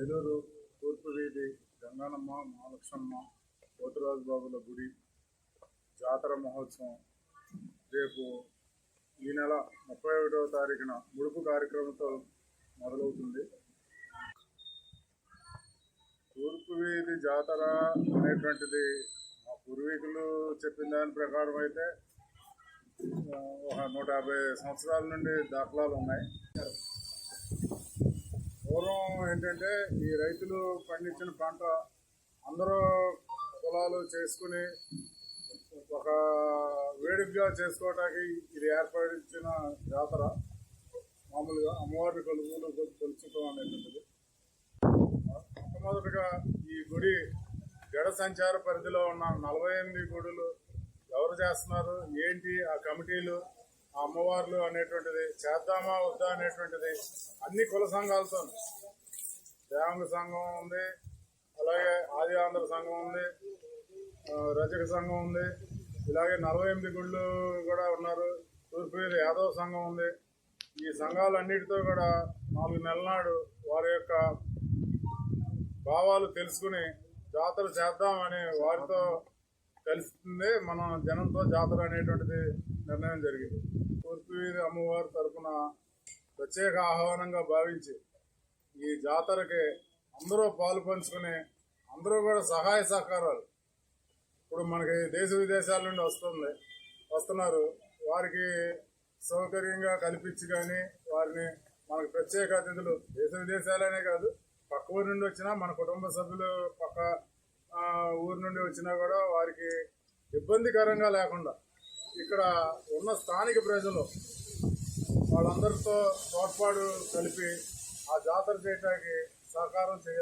ఏలూరు తూర్పు వీధి గంగానమ్మ మహాలక్ష్మమ్మ పోతురాజు బాబుల గుడి జాతర మహోత్సవం. రేపు ఈ నెల ముప్పై ఒకటవ తారీఖున ముడుపు కార్యక్రమంతో మొదలవుతుంది. తూర్పు వీధి జాతర అనేటువంటిది మా పూర్వీకులు చెప్పిన దాని ప్రకారం అయితే ఒక నూట యాభై సంవత్సరాల నుండి దాఖలాలు ఉన్నాయి. పూర్వం ఏంటంటే ఈ రైతులు పండించిన పంట అందరూ పొలాలు చేసుకుని ఒక వేడుకగా చేసుకోవటానికి ఇది ఏర్పడించిన జాతర. మామూలుగా అమ్మవారి కొలువులు కొలుచుకోవడం అనేటువంటిది. మొట్టమొదటిగా ఈ గుడి జడ సంచార పరిధిలో ఉన్న నలభై ఎనిమిది గుడులు ఎవరు చేస్తున్నారు? ఏంటి? ఆ కమిటీలు ఆ అమ్మవార్లు అనేటువంటిది చేద్దామా వద్దా అనేటువంటిది అన్ని కుల సంఘాలతో దేవాంగ సంఘం ఉంది అలాగే ఆది ఆంధ్ర సంఘం ఉంది రజక సంఘం ఉంది ఇలాగే నలభై ఎనిమిది గుళ్ళు కూడా ఉన్నారు. తూర్పు యాదవ సంఘం ఉంది. ఈ సంఘాలన్నిటితో కూడా నాలుగు నెలల నాడు వారి యొక్క భావాలు తెలుసుకుని జాతర చేద్దామని వారితో కలిసిందే మనం జనంతో జాతర అనేటువంటిది నిర్ణయం జరిగింది. తూర్పు అమ్మవారి తరఫున ప్రత్యేక ఆహ్వానంగా భావించి ఈ జాతరకి అందరూ పాలు పంచుకుని అందరూ కూడా సహాయ సహకారాలు. ఇప్పుడు మనకి దేశ విదేశాల నుండి వస్తుంది వస్తున్నారు. వారికి సౌకర్యంగా కల్పించి కానీ వారిని మనకు ప్రత్యేక అతిథులు దేశ విదేశాలనే కాదు పక్క ఊరు నుండి వచ్చినా మన కుటుంబ సభ్యులు పక్క ఊరు నుండి వచ్చినా కూడా వారికి ఇబ్బందికరంగా లేకుండా ఇక్కడ ఉన్న స్థానిక ప్రజలు వాళ్ళందరితో తోడ్పాటు కలిపి ఆ జాతర చేయడానికి సహకారం చేయాలి.